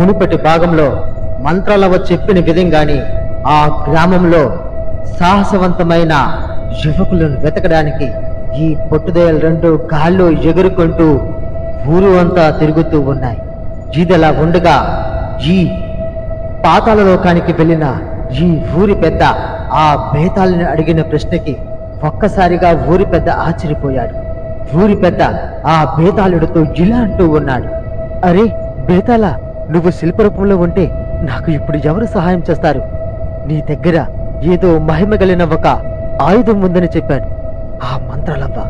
మునుపటి భాగంలో మంత్రాలవ చెప్పిన విధంగానే ఆ గ్రామంలో సాహసవంతమైన యువకులను వెతకడానికి ఈ పొట్టుదయలు రెండు గాల్లో ఎగురుకుంటూ ఊరు అంతా తిరుగుతూ ఉన్నాయి. ఇదిలా ఉండగా ఈ పాతాల లోకానికి వెళ్ళిన ఈ ఊరి పెద్ద ఆ బేతాలని అడిగిన ప్రశ్నకి ఒక్కసారిగా ఊరి పెద్ద ఆశ్చర్యపోయాడు. ఊరి పెద్ద ఆ బేతాళుడితో ఇలా అంటూ ఉన్నాడు. అరే బేతాళ నువ్వు శిల్పరూపంలో ఉంటే నాకు ఇప్పుడు ఎవరు సహాయం చేస్తారు? నీ దగ్గర ఏదో మహిమ కలిగిన ఒక ఆయుధం ఉందని చెప్పాను. ఆ మంత్రాలవ్వ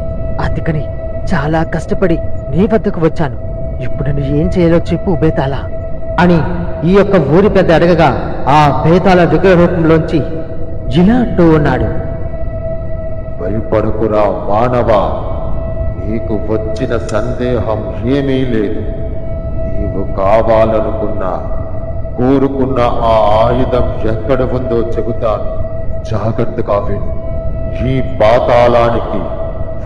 అందుకని చాలా కష్టపడి నీ వద్దకు వచ్చాను. ఇప్పుడు నేను ఏం చేయాలో చెప్పు బేతాల అని ఈ యొక్క ఊరి పెద్ద అడగగా ఆ బేతాల విగ్రహ రూపంలోంచి ఇలా అంటూ ఉన్నాడు. భయపడకురా మానవ నీకు వచ్చిన సందేహం ఏమీ లేదు. నీవు కావాలనుకున్న కోరుకున్న ఆ ఆయుధం ఎక్కడ ఉందో చెబుతాను. జాగ్రత్తగా విను ఈ పాతాళానికి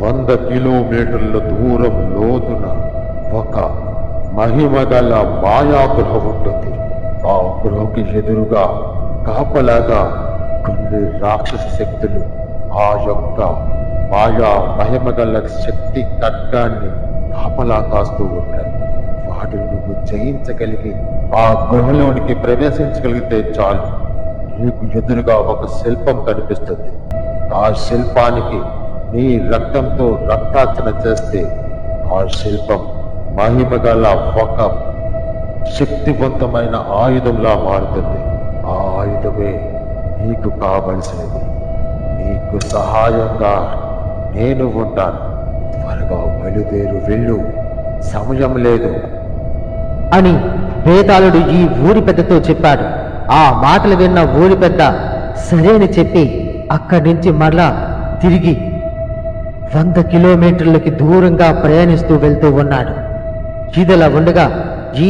వంద కిలోమీటర్ల దూరం లోతున ఒక మహిమగల మాయా ఉంటుంది. ఆ గృహకి ఎదురుగా కాపలాగా కొన్ని రాక్షస శక్తులు ఆ యొక్క మాయా మహిమగల శక్తి ఖడ్గాన్ని కాపలా కాస్తూ ఉంటాయి. నువ్వు జయించగలిగి ఆ గృహలోనికి ప్రవేశించగలిగితే చాలు. నీకు ఎదురుగా ఒక శిల్పం కనిపిస్తుంది. ఆ శిల్పానికి నీ రక్తంతో రక్తార్చన చేస్తే ఆ శిల్పం మహిమ గల ఒక శక్తివంతమైన ఆయుధంలా మారుతుంది. ఆ ఆయుధమే నీకు కావలసినది. నీకు సహాయంగా నేను ఉంటాను. త్వరగా బయలుదేరు వెళ్ళు. సమయం లేదు. అని వేతాళుడు ఈ ఊరి పెద్దతో చెప్పాడు. ఆ మాటలు విన్న ఊరి పెద్ద సరే అని చెప్పి అక్కడి నుంచి మరలా తిరిగి వంద కిలోమీటర్లకి దూరంగా ప్రయాణిస్తూ వెళ్తూ ఉన్నాడు. ఇదిలా ఉండగా ఈ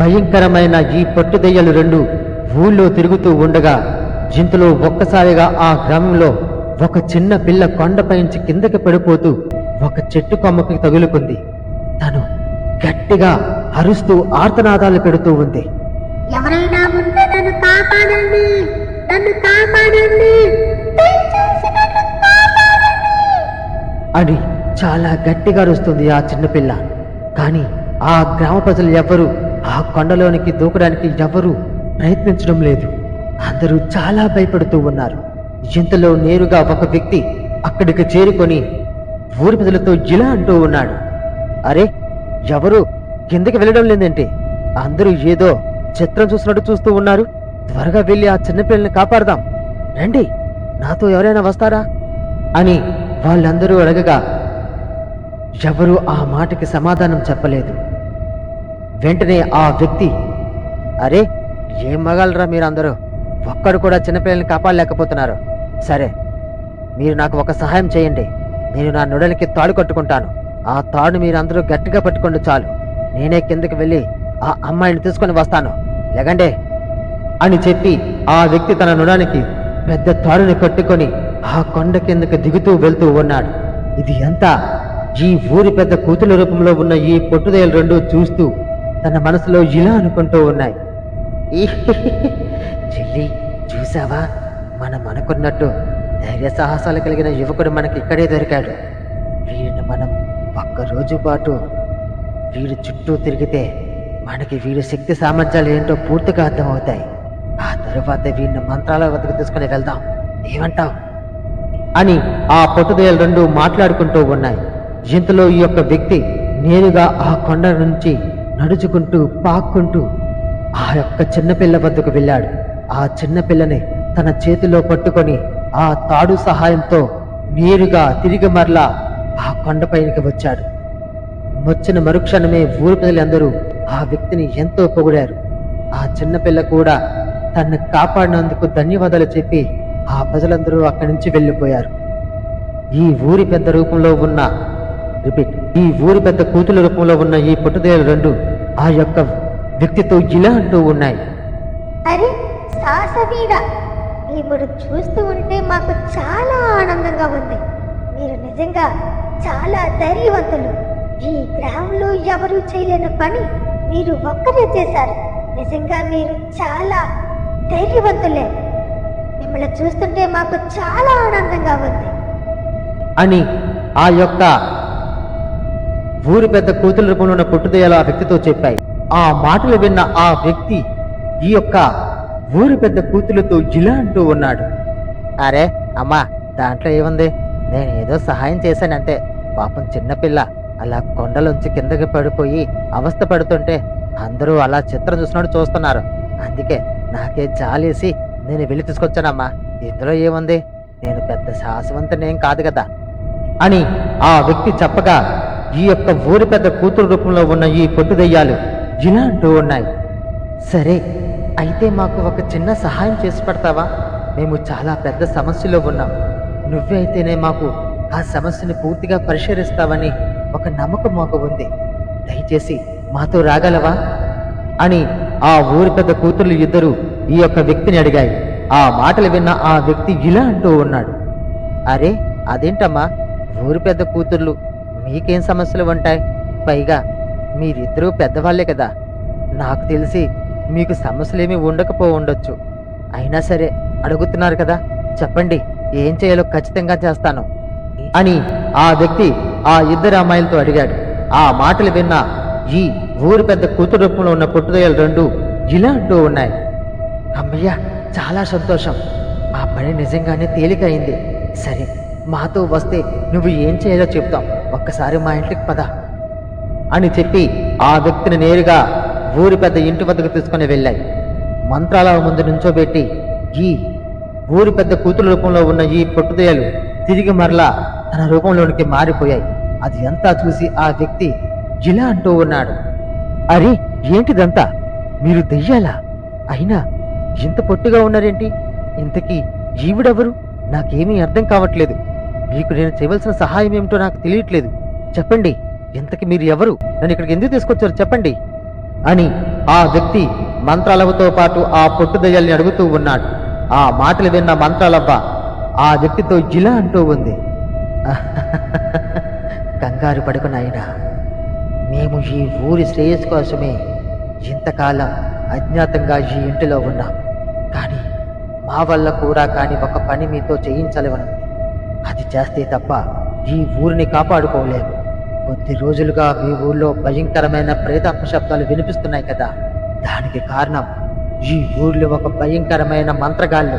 భయంకరమైన ఈ పట్టుదయ్యలు రెండు ఊళ్ళో తిరుగుతూ ఉండగా జింతలో ఒక్కసారిగా ఆ గ్రామంలో ఒక చిన్న పిల్ల కొండపైంచి కిందకి పడిపోతూ ఒక చెట్టు కొమ్మకి తగులుకుంది. తను గట్టిగా అరుస్తూ ఆర్తనాదాలు పెడుతూ ఉంది. ఎవరైనా ఉంటే నన్ను కాపాడండి. నన్ను కాపాడండి. అని చాలా గట్టిగా అరుస్తుంది ఆ చిన్నపిల్ల కానీ ఆ గ్రామ ప్రజలు ఎవ్వరూ ఆ కొండలోనికి దూకడానికి ఎవరూ ప్రయత్నించడం లేదు. అందరూ చాలా భయపడుతూ ఉన్నారు. ఇంతలో నేరుగా ఒక వ్యక్తి అక్కడికి చేరుకొని ఊరి ప్రజలతో ఇలా అంటూ ఉన్నాడు. అరే ఎవరు కిందకి వెళ్ళడం లేదంటే? అందరూ ఏదో చిత్రం చూసినట్టు చూస్తూ ఉన్నారు. త్వరగా వెళ్ళి ఆ చిన్నపిల్లని కాపాడదాం. రండి నాతో ఎవరైనా వస్తారా? అని వాళ్ళందరూ అడగగా ఎవరూ ఆ మాటకి సమాధానం చెప్పలేదు. వెంటనే ఆ వ్యక్తి అరే ఏం మగాలరా మీరందరూ? ఒక్కడు కూడా చిన్నపిల్లల్ని కాపాడలేకపోతున్నారు. సరే మీరు నాకు ఒక సహాయం చేయండి. నేను నా నుడలికి తాడు కట్టుకుంటాను. ఆ తాడు మీరందరూ గట్టిగా పట్టుకోండి చాలు. నేనే కిందకి వెళ్ళి ఆ అమ్మాయిని తీసుకొని వస్తాను. లేకండి. అని చెప్పి ఆ వ్యక్తి తన నుడానికి పెద్ద తారుని కట్టుకొని ఆ కొండ కిందకి దిగుతూ వెళ్తూ ఉన్నాడు. ఇది ఎంత ఈ ఊరి పెద్ద కూతుల రూపంలో ఉన్న ఈ పొట్టుదయలు రెండు చూస్తూ తన మనసులో ఇలా అనుకుంటూ ఉన్నాయి. చెల్లి చూసావా? మనం అనుకున్నట్టు ధైర్య సాహసాలు కలిగిన యువకుడు మనకి ఇక్కడే దొరికాడు. వీరిని మనం ఒక్క రోజు పాటు వీడి చుట్టూ తిరిగితే మనకి వీడి శక్తి సామర్థ్యాలు ఏంటో పూర్తిగా అర్థమవుతాయి. ఆ తరువాత వీడిని మంత్రాల వద్దకు తీసుకుని వెళ్దాం. ఏమంటావు? అని ఆ పొట్టుదయలు రెండు మాట్లాడుకుంటూ ఉన్నాయి. ఇంతలో ఈ యొక్క వ్యక్తి నేరుగా ఆ కొండ నుంచి నడుచుకుంటూ పాక్కుంటూ ఆ యొక్క చిన్నపిల్ల వద్దకు వెళ్ళాడు. ఆ చిన్నపిల్లని తన చేతిలో పట్టుకొని ఆ తాడు సహాయంతో నేరుగా తిరిగి మరలా ఆ కొండపైనకి వచ్చాడు. వచ్చిన మరుక్షణమే ఊరి ప్రజలందరూ ఆ వ్యక్తిని ఎంతో పొగిడారు. ఆ చిన్నపిల్ల కూడా తన్ను కాపాడినందుకు ధన్యవాదాలు చెప్పి ఆ ప్రజలందరూ అక్కడి నుంచి వెళ్ళిపోయారు. ఈ ఊరి పెద్ద రూపంలో ఉన్న రిపీట్ ఈ ఊరి పెద్ద కూతుల రూపంలో ఉన్న ఈ పుట్టుదేలు రెండు ఆ యొక్క వ్యక్తితో ఇలా అంటూ ఉన్నాయి. అరే సాసవీడ ఇప్పుడు చూస్తూ ఉంటే మాకు చాలా ఆనందంగా ఉంది. మీరు నిజంగా చాలా ధైర్యవంతులు. ఈ గ్రామంలో ఎవరూ చేయలేని పని మీరు ఒక్కరే చేశారు. నిజంగా మీరు చాలా ధైర్యవంతులే. మిమ్మల్ని చూస్తుంటే మాకు చాలా ఆనందంగా ఉంది. అని ఆ యొక్క ఊరి పెద్ద కూతురు రూపంలో ఉన్న పుట్టుదయ్యాలు ఆ వ్యక్తితో చెప్పాయి. ఆ మాటలు విన్న ఆ వ్యక్తి ఈ యొక్క ఊరి పెద్ద కూతురుతో ఇలా అంటూ ఉన్నాడు. అరే అమ్మా దాంట్లో ఏముంది? నేను ఏదో సహాయం చేశానంతే పాపం చిన్నపిల్ల అలా కొండలోంచి కిందకి పడిపోయి అవస్థ పడుతుంటే అందరూ అలా చిత్రం చూసినట్టు చూస్తున్నారు. అందుకే నాకే జాలేసి నేను వెళ్ళి తీసుకొచ్చానమ్మా. ఇందులో ఏముంది? నేను పెద్ద సాహసవంతునేం కాదు కదా. అని ఆ వ్యక్తి చెప్పగా ఈ యొక్క ఊరి పెద్ద కూతురు రూపంలో ఉన్న ఈ పొట్టు దెయ్యాలు ఇలా అంటూ ఉన్నాయి. సరే అయితే మాకు ఒక చిన్న సహాయం చేసి పెడతావా? మేము చాలా పెద్ద సమస్యలో ఉన్నాం. నువ్వే అయితేనే మాకు ఆ సమస్యని పూర్తిగా పరిష్కరిస్తావని ఒక నమ్మకం మాకు ఉంది. దయచేసి మాతో రాగలవా? అని ఆ ఊరి పెద్ద కూతుర్లు ఇద్దరు ఈ యొక్క వ్యక్తిని అడిగాయి. ఆ మాటలు విన్న ఆ వ్యక్తి ఇలా అంటూ ఉన్నాడు. అరే అదేంటమ్మా? ఊరి పెద్ద కూతుర్లు మీకేం సమస్యలు ఉంటాయి? పైగా మీరిద్దరూ పెద్దవాళ్ళే కదా. నాకు తెలిసి మీకు సమస్యలేమీ ఉండకపో ఉండొచ్చు. అయినా సరే అడుగుతున్నారు కదా. చెప్పండి ఏం చేయాలో ఖచ్చితంగా చేస్తాను. అని ఆ వ్యక్తి ఆ ఇద్దరు అమ్మాయిలతో అడిగాడు. ఆ మాటలు విన్న ఈ ఊరి పెద్ద కూతురు రూపంలో ఉన్న పుట్టుదయలు రెండు ఇలా అంటూ ఉన్నాయి. అమ్మయ్య చాలా సంతోషం. మా పని నిజంగానే తేలికైంది. సరే మాతో వస్తే నువ్వు ఏం చేయాలో చెప్తాం. ఒక్కసారి మా ఇంటికి పద. అని చెప్పి ఆ వ్యక్తిని నేరుగా ఊరి పెద్ద ఇంటి వద్దకు తీసుకుని వెళ్ళాయి. మంత్రాల ముందు నుంచోబెట్టి ఈ ఊరి పెద్ద కూతురు రూపంలో ఉన్న ఈ పొట్టుదయలు తిరిగి మరలా తన రూపంలోనికి మారిపోయాయి. అది అంతా చూసి ఆ వ్యక్తి ఇలా అంటూ ఉన్నాడు. అరే ఏంటిదంతా? మీరు దెయ్యాలా? అయినా ఇంత పొట్టిగా ఉన్నారేంటి? ఇంతకీ ఈవిడెవరు? నాకేమీ అర్థం కావట్లేదు. మీకు నేను చేయవలసిన సహాయం ఏమిటో నాకు తెలియట్లేదు. చెప్పండి ఇంతకి మీరు ఎవరు? నన్ను ఇక్కడికి ఎందుకు తీసుకొచ్చారు? చెప్పండి. అని ఆ వ్యక్తి మంత్రాలవతో పాటు ఆ పొట్టు దయ్యాల్ని అడుగుతూ ఉన్నాడు. ఆ మాటలు విన్న మంత్రాలవ్వ ఆ వ్యక్తితో ఇలా అంటూ ఉంది. కంగారు పడుకు నాయనా. మేము ఈ ఊరి శ్రేయస్సు కోసమే ఇంతకాలం అజ్ఞాతంగా ఈ ఇంటిలో ఉన్నాం. కానీ మా వల్ల కూడా కాని ఒక పని మీతో చేయించలేవను. అది చేస్తే తప్ప ఈ ఊరిని కాపాడుకోలేము. కొద్ది రోజులుగా మీ ఊర్లో భయంకరమైన ప్రేతాత్మ శబ్దాలు వినిపిస్తున్నాయి కదా. దానికి కారణం ఈ ఊర్లో ఒక భయంకరమైన మంత్రగాళ్ళు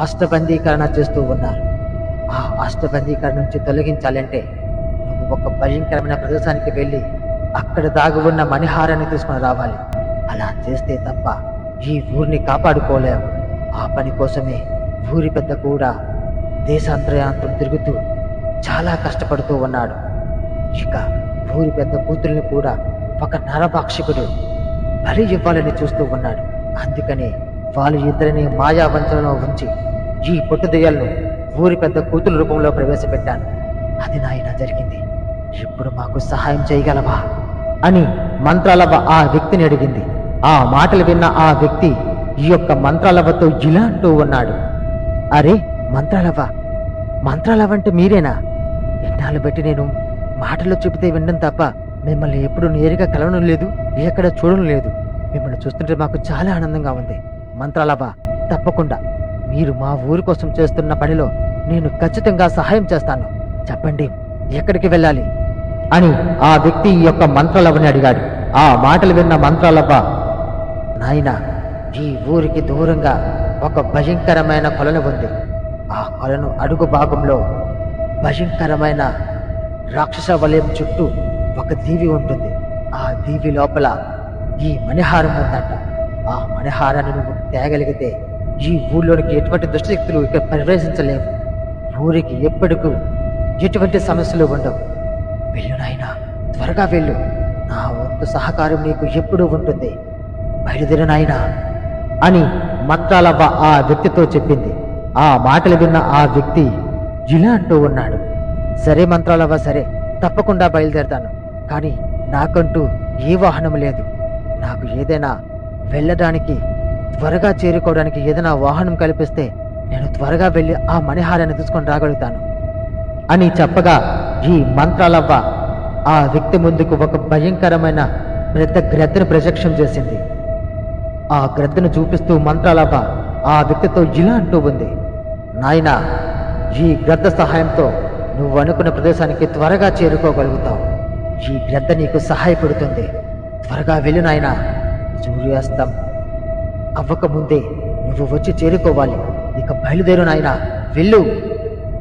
అష్టబంధీకరణ చేస్తూ ఉన్నారు. ఆ అష్టబంధీకరణ నుంచి తొలగించాలంటే ఒక భయంకరమైన ప్రదేశానికి వెళ్ళి అక్కడ దాగి ఉన్న మణిహారాన్ని తీసుకుని రావాలి. అలా చేస్తే తప్ప ఈ ఊరిని కాపాడుకోలేము. ఆ పని కోసమే ఊరి పెద్ద కూడా దేశాంతరయాంతరం తిరుగుతూ చాలా కష్టపడుతూ ఉన్నాడు. ఇక ఊరి పెద్ద కూతుర్ని కూడా ఒక నరభాక్షకుడు బలి ఇవ్వాలని చూస్తూ ఉన్నాడు. అందుకనే వాళ్ళు ఇద్దరిని మాయావంచనలో ఉంచి ఈ పొట్టుదయ్యాలను ఊరి పెద్ద కూతురు రూపంలో ప్రవేశపెట్టాను. అది నాయన జరిగింది. ఇప్పుడు మాకు సహాయం చేయగలవా? అని మంత్రాలవ ఆ వ్యక్తిని అడిగింది. ఆ మాటలు విన్న ఆ వ్యక్తి ఈ యొక్క మంత్రాలవతో ఇలా అంటూ ఉన్నాడు. అరే మంత్రాలవ మంత్రాలవ అంటే మీరేనా? ఎన్నాళ్ళు బట్టి నేను మాటల్లో చెబితే వినడం తప్ప మిమ్మల్ని ఎప్పుడు నేరుగా కలవడం లేదు ఎక్కడ చూడడం లేదు. మిమ్మల్ని చూస్తుంటే మాకు చాలా ఆనందంగా ఉంది. మంత్రాలవ తప్పకుండా. మీరు మా ఊరి కోసం చేస్తున్న పనిలో నేను ఖచ్చితంగా సహాయం చేస్తాను. చెప్పండి ఎక్కడికి వెళ్ళాలి? అని ఆ వ్యక్తి ఈ యొక్క మంత్రలవ్వని అడిగాడు. ఆ మాటలు విన్న మంత్రాలవ్వ నాయనా ఈ ఊరికి దూరంగా ఒక భయంకరమైన కొలను ఉంది. ఆ కొలను అడుగు భాగంలో భయంకరమైన రాక్షస వలయం చుట్టూ ఒక దీవి ఉంటుంది. ఆ దీవి లోపల ఈ మణిహారం ఉందంట. ఆ మణిహారాన్ని నువ్వు తేగలిగితే ఈ ఊళ్ళోనికి ఎటువంటి దుష్టశక్తులు ఇక్కడ ప్రవేశించలేవు. ఊరికి ఎప్పటికూ ఎటువంటి సమస్యలు ఉండవు. వెళ్ళు నాయనా. త్వరగా వెళ్ళు. నా వంతు సహకారం నీకు ఎప్పుడూ ఉంటుంది. బయలుదేరు నాయనా అని మంత్రాలవ్వ ఆ వ్యక్తితో చెప్పింది. ఆ మాటలు విన్న ఆ వ్యక్తి ఇలా అంటూ ఉన్నాడు. సరే మంత్రాలవ్వ సరే. తప్పకుండా బయలుదేరతాను. కానీ నాకంటూ ఏ వాహనం లేదు. నాకు ఏదైనా వెళ్ళడానికి త్వరగా చేరుకోవడానికి ఏదైనా వాహనం కల్పిస్తే నేను త్వరగా వెళ్ళి ఆ మణిహారాన్ని తీసుకొని రాగలుగుతాను అని చెప్పగా ఈ మంత్రాలవ్వ ఆ వ్యక్తి ముందుకు ఒక భయంకరమైన పెద్ద గ్రద్దను ప్రత్యక్షం చేసింది. ఆ గ్రద్దను చూపిస్తూ మంత్రాలవ్వ ఆ వ్యక్తితో ఇలా అంటూ ఉంది నాయనా ఈ గ్రద్ద సహాయంతో నువ్వు అనుకున్న ప్రదేశానికి త్వరగా చేరుకోగలుగుతావు. ఈ గ్రద్ద నీకు సహాయపడుతుంది. త్వరగా వెళ్ళు నాయనా. సూర్యాస్తం అవ్వకముందే నువ్వు వచ్చి చేరుకోవాలి. ఇక బయలుదేరు నాయనా. వెళ్ళు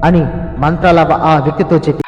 అని మంత్రాలవ ఆ వ్యక్తితో చెప్పి